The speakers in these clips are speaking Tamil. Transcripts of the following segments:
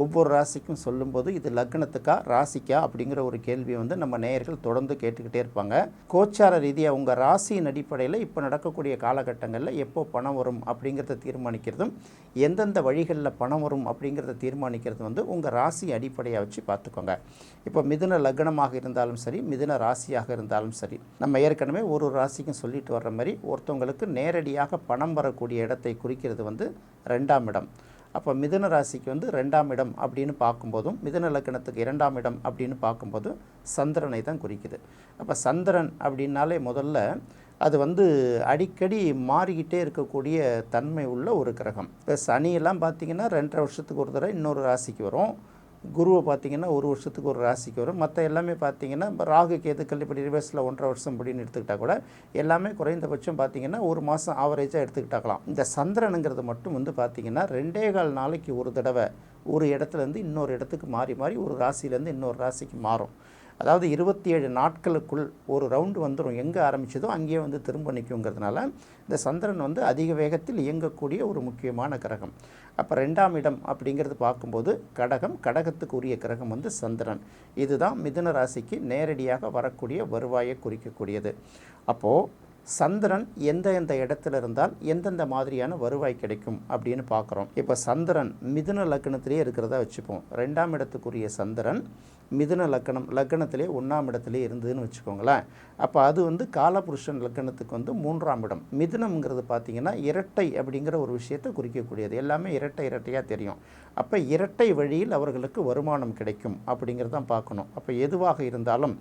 ஒவ்வொரு ராசிக்கும் சொல்லும்போது இது லக்னத்துக்கா ராசிக்கா அப்படிங்கிற ஒரு கேள்வியை வந்து நம்ம நேயர்கள் தொடர்ந்து கேட்டுக்கிட்டே இருப்பாங்க. கோச்சார ரீதியாக உங்கள் ராசியின் அடிப்படையில் இப்போ நடக்கக்கூடிய காலகட்டங்களில் எப்போ பணம் வரும் அப்படிங்கிறத தீர்மானிக்கிறதும் எந்தெந்த வழிகளில் பணம் வரும் அப்படிங்கிறத தீர்மானிக்கிறது வந்து உங்கள் ராசி அடிப்படையாக வச்சு பார்த்துக்கோங்க. இப்போ மிதுன லக்னமாக இருந்தாலும் சரி மிதுன ராசியாக இருந்தாலும் சரி நம்ம ஏற்கனவே ஒரு ஒரு ராசிக்கும் சொல்லிட்டு வர்ற மாதிரி ஒருத்தவங்களுக்கு நேரடியாக பணம் வரக்கூடிய இடத்தை குறிக்கிறது வந்து ரெண்டாம் இடம். அப்போ மிதன ராசிக்கு வந்து ரெண்டாம் இடம் அப்படின்னு பார்க்கும்போதும் மிதன லக்கணத்துக்கு இரண்டாம் இடம் அப்படின்னு பார்க்கும்போது சந்திரனை தான் குறிக்குது. அப்போ சந்திரன் அப்படின்னாலே முதல்ல அது வந்து அடிக்கடி மாறிக்கிட்டே இருக்கக்கூடிய தன்மை உள்ள ஒரு கிரகம். இப்போ சனியெல்லாம் பார்த்திங்கன்னா ரெண்டரை வருஷத்துக்கு ஒரு தடவை இன்னொரு ராசிக்கு வரும். குருவை பார்த்தீங்கன்னா ஒரு வருஷத்துக்கு ஒரு ராசிக்கு வரும். மற்ற எல்லாமே பார்த்தீங்கன்னா இப்போ ராகு கேதுக்கள் இப்படி ரிவர்ஸில் ஒன்றரை வருஷம் அப்படின்னு எடுத்துக்கிட்டால் கூட எல்லாமே குறைந்தபட்சம் பார்த்தீங்கன்னா ஒரு மாதம் ஆவரேஜாக எடுத்துக்கிட்டாக்கலாம். இந்த சந்திரனுங்கிறது மட்டும் வந்து பார்த்திங்கன்னா ரெண்டே கால் நாளைக்கு ஒரு தடவை ஒரு இடத்துலேருந்து இன்னொரு இடத்துக்கு மாறி மாறி ஒரு ராசியிலேருந்து இன்னொரு ராசிக்கு மாறும். அதாவது இருபத்தி ஏழு நாட்களுக்குள் ஒரு ரவுண்டு வந்துடும் எங்கே ஆரம்பிச்சதோ அங்கேயே வந்து திரும்ப நிற்குங்கிறதுனால இந்த சந்திரன் வந்து அதிக வேகத்தில் இயங்கக்கூடிய ஒரு முக்கியமான கிரகம். அப்போ ரெண்டாம் இடம் அப்படிங்கிறது பார்க்கும்போது கடகம் கடகத்துக்கு உரிய கிரகம் வந்து சந்திரன். இதுதான் மிதுன ராசிக்கு நேரடியாக வரக்கூடிய வருவாயை குறிக்கக்கூடியது. அப்போது சந்திரன் எந்த எந்த இடத்துல இருந்தால் எந்தெந்த மாதிரியான வருவாய் கிடைக்கும் அப்படின்னு பார்க்குறோம். இப்போ சந்திரன் மிதுன லக்னத்திலேயே இருக்கிறதா வச்சுப்போம். ரெண்டாம் இடத்துக்குரிய சந்திரன் மிதுன லக்கணம் லக்கணத்திலே ஒன்றாம் இடத்திலே இருந்ததுன்னு வச்சுக்கோங்களேன். அப்போ அது வந்து காலபுருஷன் லக்கணத்துக்கு வந்து மூன்றாம் இடம். மிதுனம்ங்கிறது பார்த்திங்கன்னா இரட்டை அப்படிங்கிற ஒரு விஷயத்தை குறிக்கக்கூடியது. எல்லாமே இரட்டை இரட்டையாக தெரியும். அப்போ இரட்டை வழியில் அவர்களுக்கு வருமானம் கிடைக்கும் அப்படிங்கிறது தான் பார்க்கணும். அப்போ எதுவாக இருந்தாலும்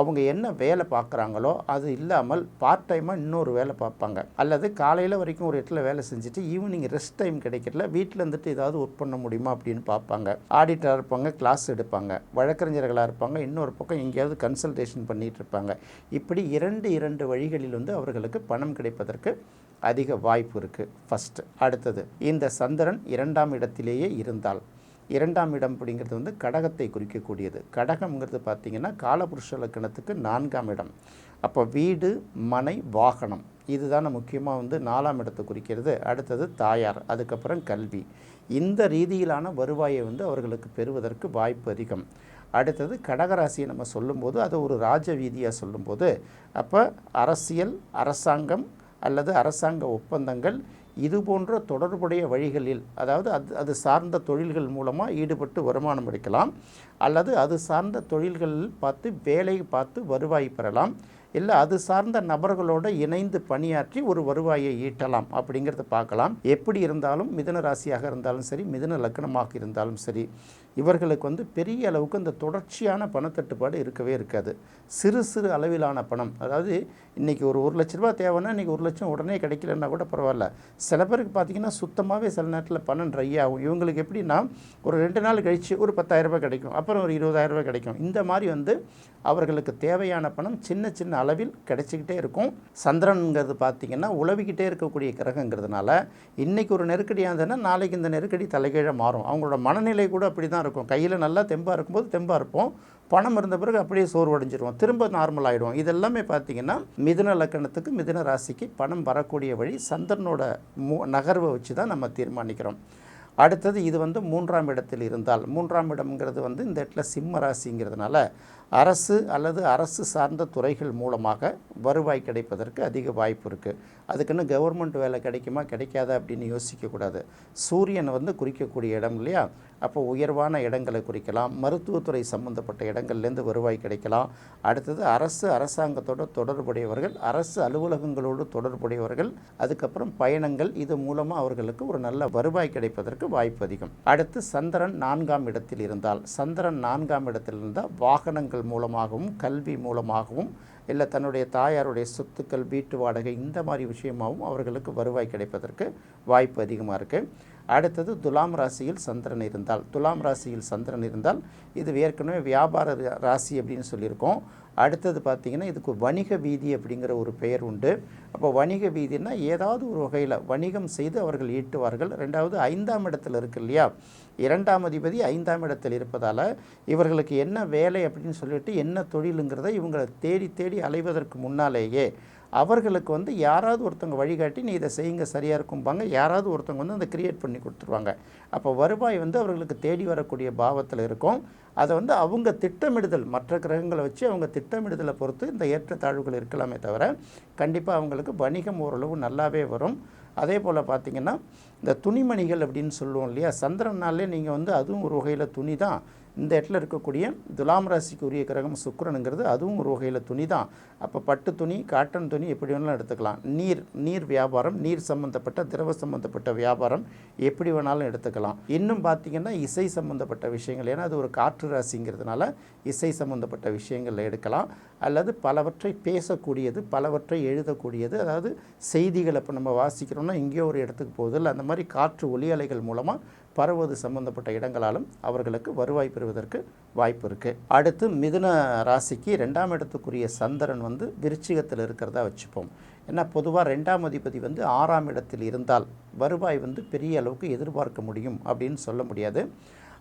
அவங்க என்ன வேலை பார்க்குறாங்களோ அது இல்லாமல் பார்ட் டைமாக இன்னொரு வேலை பார்ப்பாங்க. அல்லது காலையில் வரைக்கும் ஒரு இடத்துல வேலை செஞ்சுட்டு ஈவினிங் ரெஸ்ட் டைம் கிடைக்கல வீட்டில் இருந்துட்டு ஏதாவது ஒர்க் பண்ண முடியுமா அப்படின்னு பார்ப்பாங்க. ஆடிட்டராக இருப்பாங்க கிளாஸ் எடுப்பாங்க. வழக்கறிஞர்களாக இருப்பாங்க. இன்னொரு பக்கம் எங்கேயாவது கன்சல்டேஷன் பண்ணிகிட்டு இருப்பாங்க. இப்படி இரண்டு இரண்டு வழிகளில் வந்து அவர்களுக்கு பணம் கிடைப்பதற்கு அதிக வாய்ப்பு இருக்குது ஃபஸ்ட்டு அடுத்தது இந்த சந்திரன் இரண்டாம் இடத்திலேயே இருந்தால். இரண்டாம் இடம் அப்படிங்கிறது வந்து கடகத்தை குறிக்கக்கூடியது. கடகம்ங்கிறது பார்த்திங்கன்னா காலபுருஷ லக்கணத்துக்கு நான்காம் இடம். அப்போ வீடு மனை வாகனம். இதுதானே முக்கியமாக வந்து நாலாம் இடத்தை குறிக்கிறது. அடுத்தது தாயார் அதுக்கப்புறம் கல்வி. இந்த ரீதியிலான வருவாயை வந்து அவர்களுக்கு பெறுவதற்கு வாய்ப்பு அதிகம். அடுத்தது கடகராசியை நம்ம சொல்லும்போது அது ஒரு ராஜ வீதியாக சொல்லும்போது அப்போ அரசியல் அரசாங்கம் அல்லது அரசாங்க ஒப்பந்தங்கள் இது போன்ற தொடர்புடைய வழிகளில் அதாவது அது அது சார்ந்த தொழில்கள் மூலமாக ஈடுபட்டு வருமானம் எடுக்கலாம். அல்லது அது சார்ந்த தொழில்களில் பார்த்து வேலை பார்த்து வருவாய் பெறலாம். இல்லை அது சார்ந்த நபர்களோடு இணைந்து பணியாற்றி ஒரு வருவாயை ஈட்டலாம் அப்படிங்கிறத பார்க்கலாம். எப்படி இருந்தாலும் மிதன ராசியாக இருந்தாலும் சரி மிதன லக்னமாக இருந்தாலும் சரி இவர்களுக்கு வந்து பெரிய அளவுக்கு இந்த தொடர்ச்சியான பணத்தட்டுப்பாடு இருக்கவே இருக்காது. சிறு சிறு அளவிலான பணம். அதாவது இன்றைக்கி ஒரு ஒரு லட்ச ரூபா தேவைன்னா இன்றைக்கி ஒரு லட்சம் உடனே கிடைக்கலன்னா கூட பரவாயில்ல. சில பேருக்கு பார்த்திங்கன்னா சுத்தமாகவே சில நேரத்தில் பணம் ட்ரை ஆகும். இவங்களுக்கு எப்படின்னா ஒரு ரெண்டு நாள் கழித்து ஒரு பத்தாயிரரூபா கிடைக்கும். அப்புறம் ஒரு இருபதாயிரரூபா கிடைக்கும். இந்த மாதிரி வந்து அவர்களுக்கு தேவையான பணம் சின்ன சின்ன அளவில் கிடைச்சிக்கிட்டே இருக்கும். சந்திரனுங்கிறது பார்த்திங்கன்னா உழவிக்கிட்டே இருக்கக்கூடிய கிரகங்கிறதுனால இன்றைக்கி ஒரு நெருக்கடியாக இருந்ததுன்னா நாளைக்கு இந்த நெருக்கடி தலைகீழே மாறும். அவங்களோட மனநிலை கூட அப்படி தான் இருக்கும். கையில் நல்லா தெம்பாக இருக்கும்போது தெம்பாக இருப்போம். பணம் இருந்த பிறகு அப்படியே சோர்வடைஞ்சிருவோம். திரும்ப நார்மல் ஆகிடுவோம் இதெல்லாமே பார்த்திங்கன்னா மிதுன லக்கணத்துக்கு மிதுன ராசிக்கு பணம் வரக்கூடிய வழி சந்திரனோட மு நகர்வை வச்சு தான் நம்ம தீர்மானிக்கிறோம். அடுத்தது இது வந்து மூன்றாம் இடத்தில் இருந்தால் மூன்றாம் இடம்ங்கிறது வந்து இந்த இடத்துல சிம்ம ராசிங்கிறதுனால அரசு அல்லது அரசு சார்ந்த துறைகள் மூலமாக வருவாய் கிடைப்பதற்கு அதிக வாய்ப்பு இருக்குது அதுக்குன்னு கவர்மெண்ட் வேலை கிடைக்குமா கிடைக்காதா அப்படின்னு யோசிக்கக்கூடாது சூரியன் வந்து குறிக்கக்கூடிய இடம் இல்லையா? அப்போ உயர்வான இடங்களை குறிக்கலாம். மருத்துவத்துறை சம்மந்தப்பட்ட இடங்கள்லேருந்து வருவாய் கிடைக்கலாம். அடுத்தது அரசு அரசாங்கத்தோடு தொடர்புடையவர்கள் அரசு அலுவலகங்களோடு தொடர்புடையவர்கள் அதுக்கப்புறம் பயணங்கள் இது மூலமாக அவர்களுக்கு ஒரு நல்ல வருவாய் கிடைப்பதற்கு வாய்ப்பு அதிகம். அடுத்து சந்திரன் நான்காம் இடத்தில் இருந்தால் சந்திரன் நான்காம் இடத்தில் இருந்தால் வாகனங்கள் மூலமாகவும் கல்வி மூலமாகவும் இல்லை தன்னுடைய தாயாருடைய சொத்துக்கள் வீட்டு வாடகை இந்த மாதிரி விஷயமாகவும் அவர்களுக்கு வருவாய் கிடைப்பதற்கு வாய்ப்பு அதிகமாக இருக்குது அடுத்தது துலாம் ராசியில் சந்திரன் இருந்தால். துலாம் ராசியில் சந்திரன் இருந்தால் இது ஏற்கனவே வியாபார ரா- ராசி அப்படின்னு சொல்லியிருக்கோம். அடுத்தது பார்த்திங்கன்னா இதுக்கு வணிக வீதி அப்படிங்கிற ஒரு பெயர் உண்டு. அப்போ வணிக வீதினா ஏதாவது ஒரு வகையில் வணிகம் செய்து அவர்கள் ஈட்டுவார்கள். ரெண்டாவது ஐந்தாம் இடத்தில் இருக்கு இல்லையா? இரண்டாம் அதிபதி ஐந்தாம் இடத்தில் இருப்பதால் இவர்களுக்கு என்ன வேலை அப்படின்னு சொல்லிட்டு என்ன தொழிலுங்கிறத இவங்களை தேடி தேடி அலைவதற்கு முன்னாலேயே அவர்களுக்கு வந்து யாராவது ஒருத்தவங்க வழிகாட்டி நீ இதை செய்யுங்க சரியாக இருக்கும்பாங்க. யாராவது ஒருத்தவங்க வந்து அதை கிரியேட் பண்ணி கொடுத்துருவாங்க. அப்போ வருவாய் வந்து அவர்களுக்கு தேடி வரக்கூடிய பாவத்தில் இருக்கும். அதை வந்து அவங்க திட்டமிடுதல் மற்ற கிரகங்களை வச்சு அவங்க திட்டமிடுதலை பொறுத்து இந்த ஏற்றத்தாழ்வுகள் இருக்கலாமே தவிர கண்டிப்பாக அவங்களுக்கு வணிகம் ஓரளவு நல்லாவே வரும். அதே போல் பார்த்திங்கன்னா இந்த துணிமணிகள் அப்படின்னு சொல்லுவோம் இல்லையா? சந்திரனாலே நீங்கள் வந்து அதுவும் ஒரு வகையில் துணி தான். இந்த இடத்துல இருக்கக்கூடிய துலாம் ராசிக்கு உரிய கிரகம் சுக்கரனுங்கிறது அதுவும் ஒரு வகையில் துணி தான் அப்போ பட்டு துணி காட்டன் துணி எப்படி வேணாலும் எடுத்துக்கலாம். நீர் நீர் வியாபாரம் நீர் சம்மந்தப்பட்ட திரவ சம்மந்தப்பட்ட வியாபாரம் எப்படி வேணாலும் எடுத்துக்கலாம். இன்னும் பார்த்தீங்கன்னா இசை சம்மந்தப்பட்ட விஷயங்கள். ஏன்னா அது ஒரு காற்று ராசிங்கிறதுனால இசை சம்மந்தப்பட்ட விஷயங்களில் எடுக்கலாம். அல்லது பலவற்றை பேசக்கூடியது பலவற்றை எழுதக்கூடியது. அதாவது செய்திகளை இப்போ நம்ம வாசிக்கிறோம்னா எங்கேயோ ஒரு இடத்துக்கு போகுது. இல்லை அந்த மாதிரி காற்று ஒலி அலைகள் மூலமாக பரவுவது சம்பந்தப்பட்ட இடங்களாலும் அவர்களுக்கு வருவாய் பெறுவதற்கு வாய்ப்பு இருக்குது அடுத்து மிதுன ராசிக்கு ரெண்டாம் இடத்துக்குரிய சந்திரன் வந்து விருச்சிகத்தில் இருக்கிறதா வச்சுப்போம். ஏன்னா பொதுவாக ரெண்டாம் அதிபதி வந்து ஆறாம் இடத்தில் இருந்தால் வருவாய் வந்து பெரிய அளவுக்கு எதிர்பார்க்க முடியும் அப்படின்னு சொல்ல முடியாது.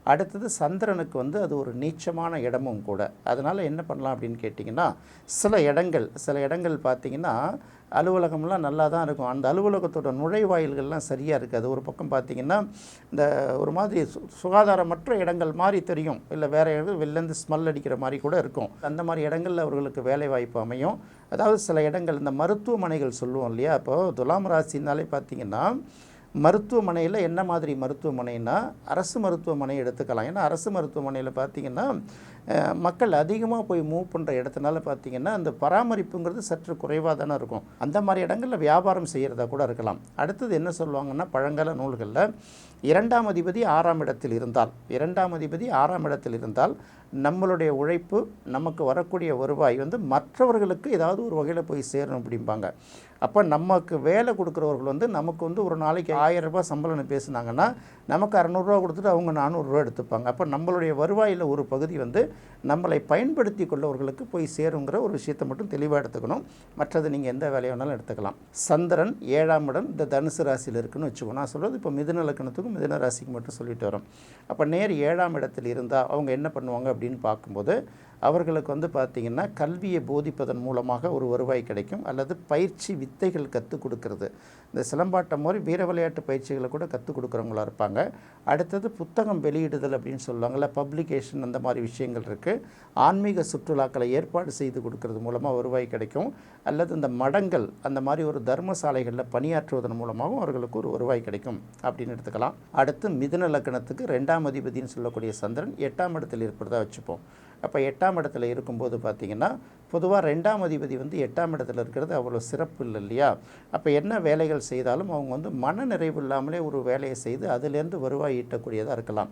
அடுத்தது சந்திரனுக்கு வந்து அது ஒரு நீச்சமான இடமும் கூட. அதனால் என்ன பண்ணலாம் அப்படின்னு கேட்டிங்கன்னா சில இடங்கள் சில இடங்கள் பார்த்திங்கன்னா அலுவலகம்லாம் நல்லா தான் இருக்கும். அந்த அலுவலகத்தோட நுழைவாயில்கள்லாம் சரியாக இருக்காது. ஒரு பக்கம் பார்த்திங்கன்னா இந்த ஒரு மாதிரி சு சுகாதாரமற்ற இடங்கள் மாதிரி தெரியும். இல்லை வேறு வெளிலேருந்து ஸ்மெல் அடிக்கிற மாதிரி கூட இருக்கும். அந்த மாதிரி இடங்களில் அவர்களுக்கு வேலை வாய்ப்பு அமையும். அதாவது சில இடங்கள் இந்த மருத்துவமனைகள் சொல்லுவோம் இல்லையா? இப்போது துலாம் ராசினாலே பார்த்திங்கன்னா மருத்துவமனையில் என்ன மாதிரி மருத்துவமனைனா அரசு மருத்துவமனை எடுத்துக்கலாம். ஏன்னா அரசு மருத்துவமனையில் பார்த்திங்கன்னா மக்கள் அதிகமாக போய் மூவ் பண்ணுற இடத்துனால பார்த்திங்கன்னா அந்த பராமரிப்புங்கிறது சற்று குறைவாக தானே இருக்கும். அந்த மாதிரி இடங்களில் வியாபாரம் செய்கிறதா கூட இருக்கலாம். அடுத்தது என்ன சொல்லுவாங்கன்னா பழங்கால நூல்களில் இரண்டாம் அதிபதி ஆறாம் இடத்தில் இருந்தால் இரண்டாம் அதிபதி ஆறாம் இடத்தில் இருந்தால் நம்மளுடைய உழைப்பு நமக்கு வரக்கூடிய வருவாய் வந்து மற்றவர்களுக்கு ஏதாவது ஒரு வகையில் போய் சேரணும் அப்படிம்பாங்க. அப்போ நமக்கு வேலை கொடுக்குறவர்கள் வந்து நமக்கு வந்து ஒரு நாளைக்கு ஆயிரம் ரூபாய் சம்பளம்னு பேசுனாங்கன்னா நமக்கு அறநூறுரூவா கொடுத்துட்டு அவங்க நானூறுரூவா எடுத்துப்பாங்க. அப்போ நம்மளுடைய வருவாயில் ஒரு பகுதி வந்து நம்மளை பயன்படுத்தி கொள்ளவர்களுக்கு போய் சேருங்கிற ஒரு விஷயத்தை மட்டும் தெளிவாக எடுத்துக்கணும். மற்றது நீங்கள் எந்த வேலையை வேணாலும் எடுத்துக்கலாம். சந்திரன் ஏழாம் இடம் இந்த தனுசு ராசியில் இருக்குன்னு வச்சுக்கோ. நான் சொல்கிறது இப்போ மிதுன லக்கணத்துக்கும் மிதுன ராசிக்கு மட்டும் சொல்லிட்டு வரோம். அப்போ நேர் ஏழாம் இடத்தில் இருந்தால் அவங்க என்ன பண்ணுவாங்க அப்படின்னு பார்க்கும்போது அவர்களுக்கு வந்து பார்த்திங்கன்னா கல்வியை போதிப்பதன் மூலமாக ஒரு வருவாய் கிடைக்கும் அல்லது பயிற்சி வித்தைகள் கற்றுக் கொடுக்கறது. இந்த சிலம்பாட்டம் மாதிரி வீர விளையாட்டு பயிற்சிகளை கூட கற்றுக் கொடுக்குறவங்களா இருப்பாங்க. அடுத்தது புத்தகம் வெளியிடுதல் அப்படின்னு சொல்லுவாங்கள்ல பப்ளிகேஷன் அந்த மாதிரி விஷயங்கள் இருக்குது ஆன்மீக சுற்றுலாக்களை ஏற்பாடு செய்து கொடுக்கறது மூலமாக வருவாய் கிடைக்கும். அல்லது இந்த மடங்கள் அந்த மாதிரி ஒரு தர்மசாலைகளில் பணியாற்றுவதன் மூலமாகவும் அவர்களுக்கு ஒரு வருவாய் கிடைக்கும் அப்படின்னு எடுத்துக்கலாம். அடுத்து மிதுன லக்கணத்துக்கு ரெண்டாம் அதிபதினு சொல்லக்கூடிய சந்திரன் எட்டாம் இடத்தில் இருப்பதா வச்சுப்போம். அப்போ எட்டாம் இடத்துல இருக்கும்போது பார்த்திங்கன்னா பொதுவாக ரெண்டாம் அதிபதி வந்து எட்டாம் இடத்துல இருக்கிறது அவ்வளோ சிறப்பு இல்லை இல்லையா? அப்போ என்ன வேலைகள் செய்தாலும் அவங்க வந்து மன நிறைவு இல்லாமலே ஒரு வேலையை செய்து அதுலேருந்து வருவாய் ஈட்டக்கூடியதாக இருக்கலாம்.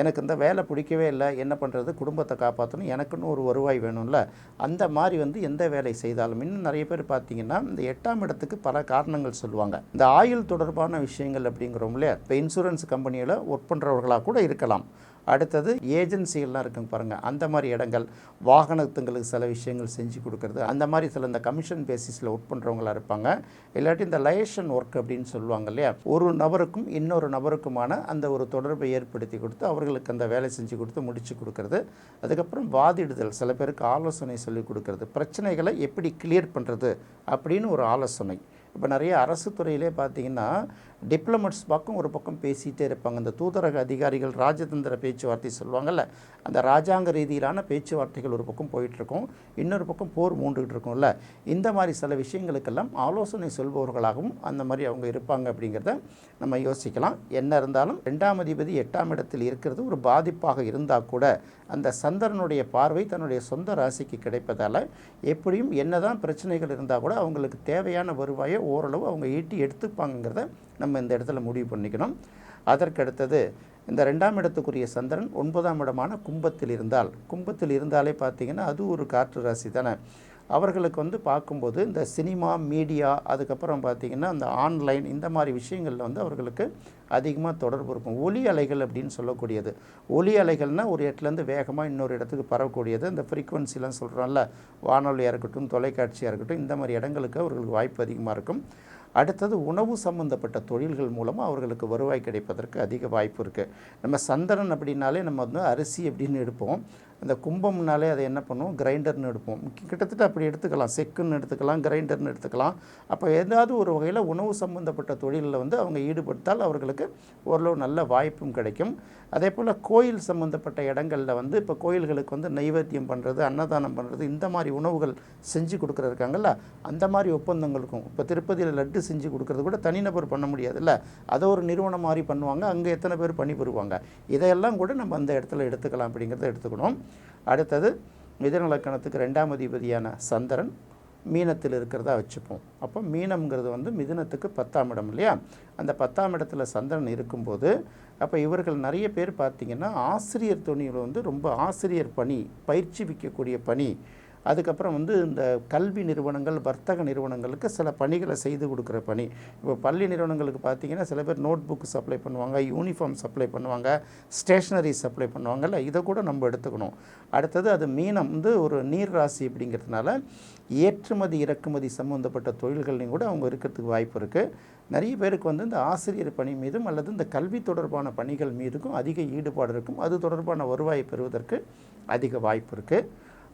எனக்கு இந்த வேலை பிடிக்கவே இல்லை என்ன பண்ணுறது குடும்பத்தை காப்பாற்றணும் எனக்குன்னு ஒரு வருவாய் வேணும்ல. அந்த மாதிரி வந்து எந்த வேலை செய்தாலும். இன்னும் நிறைய பேர் பார்த்தீங்கன்னா இந்த எட்டாம் இடத்துக்கு பல காரணங்கள் சொல்லுவாங்க. இந்த ஆயுள் தொடர்பான விஷயங்கள் அப்படிங்கிறோம்ல இப்போ இன்சூரன்ஸ் கம்பெனியில் ஒர்க் பண்ணுறவர்களாக கூட இருக்கலாம். அடுத்தது ஏஜென்சிகள்லாம் இருக்குங்க பாருங்கள் அந்த மாதிரி இடங்கள் வாகனத்துங்களுக்கு சில விஷயங்கள் செஞ்சு கொடுக்கறது அந்த மாதிரி சில இந்த கமிஷன் பேசிஸில் ஒர்க் பண்ணுறவங்களா இருப்பாங்க. இல்லாட்டி இந்த லயேஷன் ஒர்க் அப்படின்னு சொல்லுவாங்க இல்லையா? ஒரு நபருக்கும் இன்னொரு நபருக்குமான அந்த ஒரு தொடர்பை ஏற்படுத்தி கொடுத்து அவர்களுக்கு அந்த வேலை செஞ்சு கொடுத்து முடிச்சு கொடுக்கறது. அதுக்கப்புறம் வாதிடுதல் சில பேருக்கு ஆலோசனை சொல்லி கொடுக்கறது. பிரச்சனைகளை எப்படி கிளியர் பண்ணுறது அப்படின்னு ஒரு ஆலோசனை. இப்போ நிறைய அரசு துறையிலே பார்த்தீங்கன்னா டிப்ளமேட்ஸ் பக்கம் ஒரு பக்கம் பேசிகிட்டே இருப்பாங்க. இந்த தூதரக அதிகாரிகள் ராஜதந்திர பேச்சுவார்த்தை சொல்லுவாங்கல்ல அந்த ராஜாங்க ரீதியிலான பேச்சுவார்த்தைகள் ஒரு பக்கம் போயிட்டுருக்கும் இன்னொரு பக்கம் போர் மூண்டுகிட்டு இருக்கும்ல. இந்த மாதிரி சில விஷயங்களுக்கெல்லாம் ஆலோசனை சொல்பவர்களாகவும் அந்த மாதிரி அவங்க இருப்பாங்க அப்படிங்கிறத நம்ம யோசிக்கலாம். என்ன இருந்தாலும் ரெண்டாம் அதிபதி எட்டாம் இடத்தில் இருக்கிறது ஒரு பாதிப்பாக இருந்தால் கூட அந்த சந்திரனுடைய பார்வை தன்னுடைய சொந்த ராசிக்கு கிடைப்பதால் எப்படியும் என்னதான் பிரச்சனைகள் இருந்தால் கூட அவங்களுக்கு தேவையான வருவாயை ஓரளவு அவங்க ஈட்டி எடுத்துப்பாங்கங்கிறத நம்ம இந்த இடத்துல முடிவு பண்ணிக்கணும். அதற்கடுத்தது இந்த ரெண்டாம் இடத்துக்குரிய சந்திரன் ஒன்பதாம் இடமான கும்பத்தில் இருந்தால் கும்பத்தில் இருந்தாலே பார்த்தீங்கன்னா அது ஒரு காற்று ராசி தானே. அவர்களுக்கு வந்து பார்க்கும்போது இந்த சினிமா மீடியா அதுக்கப்புறம் பார்த்திங்கன்னா இந்த ஆன்லைன் இந்த மாதிரி விஷயங்களில் வந்து அவர்களுக்கு அதிகமாக தொடர்பு இருக்கும். ஒலி அலைகள் அப்படின்னு சொல்லக்கூடியது. ஒலி அலைகள்னால் ஒரு இடத்துலேருந்து வேகமாக இன்னொரு இடத்துக்கு பரவக்கூடியது. இந்த ஃப்ரீக்குவன்சிலாம் சொல்கிறோம்ல வானொலியாக இருக்கட்டும் தொலைக்காட்சியாக இருக்கட்டும் இந்த மாதிரி இடங்களுக்கு அவர்களுக்கு வாய்ப்பு அதிகமாக இருக்கும். அடுத்தது உணவு சம்பந்தப்பட்ட தொழில்கள் மூலமாக அவர்களுக்கு வருவாய் கிடைப்பதற்கு அதிக வாய்ப்பு இருக்குது நம்ம சந்திரன் அப்படின்னாலே நம்ம வந்து அரிசி அப்படின்னு எடுப்போம். அந்த கும்பம்னாலே அதை என்ன பண்ணுவோம் கிரைண்டர்னு எடுப்போம். கிட்டத்தட்ட அப்படி எடுத்துக்கலாம். செக்குன்னு எடுத்துக்கலாம் கிரைண்டர்னு எடுத்துக்கலாம். அப்போ ஏதாவது ஒரு வகையில் உணவு சம்பந்தப்பட்ட தொழிலில் வந்து அவங்க ஈடுபடுத்தால் அவர்களுக்கு ஓரளவு நல்ல வாய்ப்பும் கிடைக்கும். அதே போல் கோயில் சம்மந்தப்பட்ட இடங்களில் வந்து இப்போ கோயில்களுக்கு வந்து நைவேத்தியம் பண்ணுறது அன்னதானம் பண்ணுறது இந்த மாதிரி உணவுகள் செஞ்சு கொடுக்குறது இருக்காங்கல்ல அந்த மாதிரி ஒப்பந்தங்களுக்கும். இப்போ திருப்பதியில் லட்டு செஞ்சு கொடுக்குறது கூட தனிநபர் பண்ண முடியாதுல்ல. அதை ஒரு நிறுவனம் மாதிரி பண்ணுவாங்க. அங்கே எத்தனை பேர் பணிபுரிவாங்க? இதையெல்லாம் கூட நம்ம அந்த இடத்துல எடுத்துக்கலாம் அப்படிங்கிறத எடுத்துக்கணும். அடுத்தது மிதன லக்கணத்துக்கு ரெண்டாம் அதிபதியான சந்திரன் மீனத்தில் இருக்கிறதா வச்சுப்போம். அப்போ மீனம்ங்கிறது வந்து மிதுனத்துக்கு பத்தாம் இடம் இல்லையா? அந்த பத்தாம் இடத்துல சந்திரன் இருக்கும்போது அப்போ இவர்கள் நிறைய பேர் பார்த்திங்கன்னா ஆசிரியர் துணியில் வந்து ரொம்ப ஆசிரியர் பணி பயிற்சி விற்கக்கூடிய பணி அதுக்கப்புறம் வந்து இந்த கல்வி நிறுவனங்கள் வர்த்தக நிறுவனங்களுக்கு சில பணிகளை செய்து கொடுக்குற பணி. இப்போ பள்ளி நிறுவனங்களுக்கு பார்த்தீங்கன்னா சில பேர் நோட் புக் சப்ளை பண்ணுவாங்க யூனிஃபார்ம் சப்ளை பண்ணுவாங்க ஸ்டேஷ்னரி சப்ளை பண்ணுவாங்கல்ல இதை கூட நம்ம எடுத்துக்கணும். அடுத்தது அது மீனம் வந்து ஒரு நீர் ராசி அப்படிங்கிறதுனால ஏற்றுமதி இறக்குமதி சம்மந்தப்பட்ட தொழில்கள்லையும் கூட அவங்க இருக்கிறதுக்கு வாய்ப்பு இருக்குது நிறைய பேருக்கு வந்து இந்த ஆசிரியர் பணி மீதும் அல்லது இந்த கல்வி தொடர்பான பணிகள் மீதுக்கும் அதிக ஈடுபாடு இருக்கும். அது தொடர்பான வருவாயை பெறுவதற்கு அதிக வாய்ப்பு இருக்குது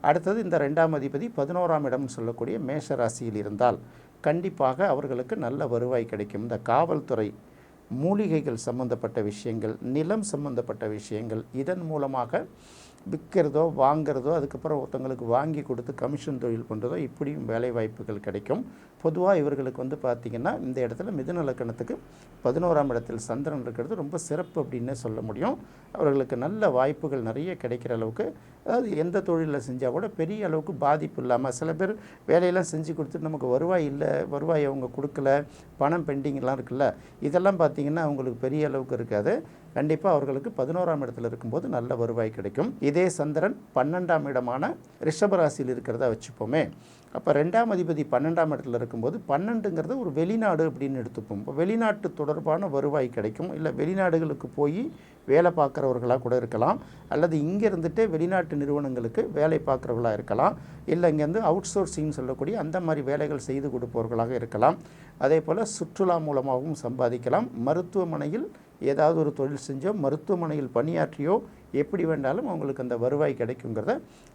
அடுத்தது இந்த ரெண்டாம் அதிபதி பதினோராம் இடம் சொல்லக்கூடிய மேஷ ராசியில் இருந்தால் கண்டிப்பாக அவர்களுக்கு நல்ல வருவாய் கிடைக்கும். இந்த காவல்துறை மூலிகைகள் சம்பந்தப்பட்ட விஷயங்கள் நிலம் சம்பந்தப்பட்ட விஷயங்கள் இதன் மூலமாக விற்கிறதோ வாங்கிறதோ அதுக்கப்புறம் ஒருத்தவங்களுக்கு வாங்கி கொடுத்து கமிஷன் தொழில் பண்ணுறதோ இப்படியும் வேலை வாய்ப்புகள் கிடைக்கும். பொதுவாக இவர்களுக்கு வந்து பார்த்திங்கன்னா இந்த இடத்துல மிதுன லக்கணத்துக்கு பதினோராம் இடத்தில் சந்திரன் இருக்கிறது ரொம்ப சிறப்பு அப்படின்னே சொல்ல முடியும். அவர்களுக்கு நல்ல வாய்ப்புகள் நிறைய கிடைக்கிற அளவுக்கு அதாவது எந்த தொழிலில் செஞ்சால் கூட பெரிய அளவுக்கு பாதிப்பு இல்லாமல் சில பேர் வேலையெல்லாம் செஞ்சு கொடுத்துட்டு நமக்கு வருவாய் இல்லை வருவாய் அவங்க கொடுக்கல பணம் பெண்டிங்லாம் இருக்குல்ல இதெல்லாம் பார்த்திங்கன்னா அவங்களுக்கு பெரிய அளவுக்கு இருக்காது. கண்டிப்பாக அவர்களுக்கு பதினோராம் இடத்துல இருக்கும்போது நல்ல வருவாய் கிடைக்கும். இதே சந்திரன் பன்னெண்டாம் இடமான ரிஷபராசியில் இருக்கிறதா வச்சுப்போமே. அப்போ ரெண்டாம் அதிபதி பன்னெண்டாம் இடத்துல இருக்கும்போது பன்னெண்டுங்கிறது ஒரு வெளிநாடு அப்படின்னு எடுத்துப்போம். இப்போ வெளிநாட்டு தொடர்பான வருவாய் கிடைக்கும். இல்லை வெளிநாடுகளுக்கு போய் வேலை பார்க்குறவர்களாக கூட இருக்கலாம். அல்லது இங்கே இருந்துகிட்டே வெளிநாட்டு நிறுவனங்களுக்கு வேலை பார்க்குறவர்களாக இருக்கலாம். இல்லை இங்கேருந்து அவுட் சோர்சிங்னு சொல்லக்கூடிய அந்த மாதிரி வேலைகள் செய்து கொடுப்பவர்களாக இருக்கலாம். அதே போல் சுற்றுலா மூலமாகவும் சம்பாதிக்கலாம். மருத்துவமனையில் ஏதாவது ஒரு தொழில் செஞ்சோ மருத்துவமனையில் பணியாற்றியோ எப்படி வேண்டாலும் அவங்களுக்கு அந்த வருவாய் கிடைக்குங்கிறத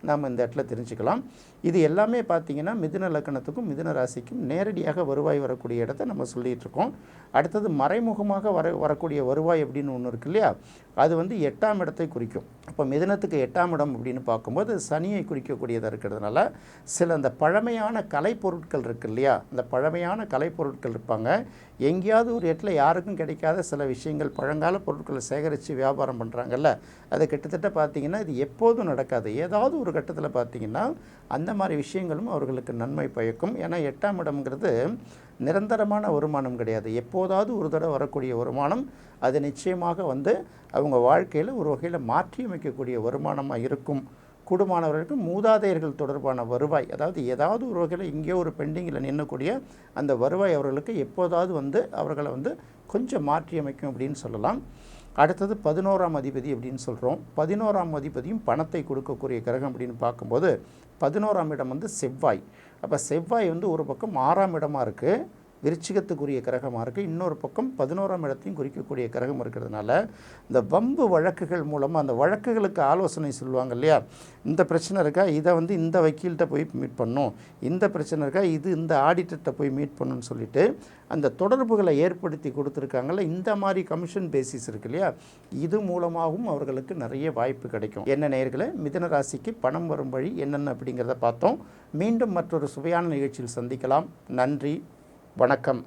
நாம் இந்த இடத்துல தெரிஞ்சுக்கலாம். இது எல்லாமே பார்த்திங்கன்னா மிதுன லக்கணத்துக்கும் மிதுன ராசிக்கும் நேரடியாக வருவாய் வரக்கூடிய இடத்த நம்ம சொல்லிகிட்ருக்கோம் அடுத்தது மறைமுகமாக வர வரக்கூடிய வருவாய் அப்படின்னு ஒன்று இருக்கு இல்லையா? அது வந்து எட்டாம் இடத்தை குறிக்கும். இப்போ மிதனத்துக்கு எட்டாம் இடம் அப்படின்னு பார்க்கும்போது சனியை குறிக்கக்கூடியதாக இருக்கிறதுனால சில அந்த பழமையான கலைப்பொருட்கள் இருக்கு இல்லையா? அந்த பழமையான கலைப்பொருட்கள் இருப்பாங்க. எங்கேயாவது ஒரு இடத்துல யாருக்கும் கிடைக்காத சில விஷயங்கள் பழங்கால பொருட்களை சேகரித்து வியாபாரம் பண்ணுறாங்கல்ல அது கிட்டத்தட்ட பார்த்திங்கன்னா இது எப்போதும் நடக்காது. ஏதாவது ஒரு கட்டத்தில் பார்த்திங்கன்னா அந்த மாதிரி விஷயங்களும் அவர்களுக்கு நன்மை பயக்கும். ஏன்னா எட்டாம் இடம்ங்கிறது நிரந்தரமான வருமானம் கிடையாது. எப்போதாவது ஒரு தடவை வரக்கூடிய வருமானம் அது நிச்சயமாக வந்து அவங்க வாழ்க்கையில் ஒரு வகையில் மாற்றியமைக்கக்கூடிய வருமானமாக இருக்கும். கூடுமானவர்களுக்கு மூதாதையர்கள் தொடர்பான வருவாய் அதாவது ஏதாவது ஒரு வகையில் இங்கே ஒரு பெண்டிங்கில் நின்னக்கூடிய அந்த வருவாய் அவர்களுக்கு எப்போதாவது வந்து அவர்களை வந்து கொஞ்சம் மாற்றி அமைக்கும் அப்படின்னு சொல்லலாம். அடுத்தது பதினோராம் அதிபதி அப்படின்னு சொல்கிறோம் பதினோராம் அதிபதியும் பணத்தை கொடுக்கக்கூடிய கிரகம் அப்படின்னு பார்க்கும்போது பதினோராம் இடம் வந்து செவ்வாய். அப்போ செவ்வாய் வந்து ஒரு பக்கம் ஆறாம் இடமாக இருக்குது விருச்சிகத்துக்குரிய கிரகமாக இருக்குது இன்னொரு பக்கம் பதினோராம் இடத்தையும் குறிக்கக்கூடிய கிரகம் இருக்கிறதுனால இந்த வம்பு வழக்குகள் மூலமாக அந்த வழக்குகளுக்கு ஆலோசனை சொல்லுவாங்க இல்லையா? இந்த பிரச்சனை இருக்கா? இதை வந்து இந்த வக்கீல்கிட்ட போய் மீட் பண்ணும். இந்த பிரச்சனை இருக்கா? இது இந்த ஆடிட்டர்கிட்ட போய் மீட் பண்ணணும்னு சொல்லிட்டு அந்த தொடர்புகளை ஏற்படுத்தி கொடுத்துருக்காங்கல்ல இந்த மாதிரி கமிஷன் பேசிஸ் இருக்கு இல்லையா? இது மூலமாகவும் அவர்களுக்கு நிறைய வாய்ப்பு கிடைக்கும். என்ன நேர்களை மிதன ராசிக்கு பணம் வரும் வழி என்னென்ன அப்படிங்கிறத பார்த்தோம். மீண்டும் மற்றொரு சுவையான நிகழ்ச்சியில் சந்திக்கலாம். நன்றி. வணக்கம்.